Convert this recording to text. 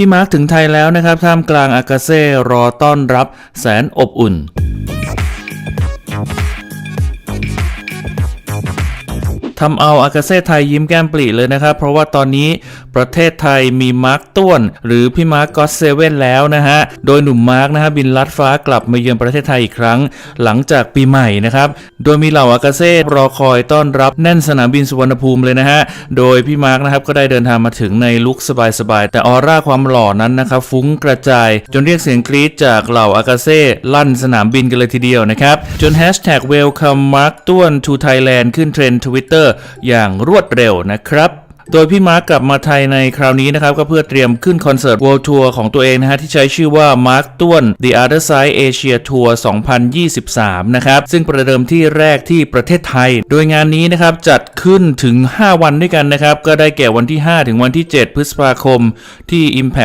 พี่มาร์คถึงไทยแล้วนะครับท่ามกลางอากาเซ่รอต้อนรับแสนอบอุ่น ทำเอาอากาเซ่ไทยยิ้มแก้มปลีเลยนะครับ เพราะว่าตอนนี้ประเทศไทยมีมาร์คต้วน หรือพี่มาร์คก็เซเว่นแล้วนะฮะ โดยหนุ่มมาร์คนะฮะบินลัดฟ้ากลับมาเยือนประเทศไทยอีกครั้ง หลังจากปีใหม่นะครับ โดยมีเหล่าอากาเซ่รอคอยต้อนรับแน่นสนามบินสุวรรณภูมิเลยนะฮะ โดยพี่มาร์คนะครับก็ได้เดินทางมาถึงในลุคสบายๆแต่ออร่าความหล่อนั้นนะครับฟุ้งกระจาย จนเรียกเสียงกรี๊ดจากเหล่าอากาเซ่ลั่นสนามบินกันเลยทีเดียวนะครับจนแฮชแท็ก welcome mark ต้วน to Thailand ขึ้นเทรนด์ทวิตเตอร์อย่างรวดเร็วนะครับโดยพี่มาร์กกลับมาไทยในคราวนี้นะครับ ก็เพื่อเตรียมขึ้นคอนเสิร์ต World Tour ของตัวเองนะฮะที่ใช้ชื่อว่า Mark ต้วน The Other Side Asia Tour 2023 นะครับ ซึ่งประเดิมที่แรกที่ประเทศไทย โดยงานนี้นะครับ จัดขึ้นถึง 5 วันด้วยกันนะครับ ก็ได้แก่วันที่ 5 ถึงวันที่ 7 พฤษภาคมที่ Impact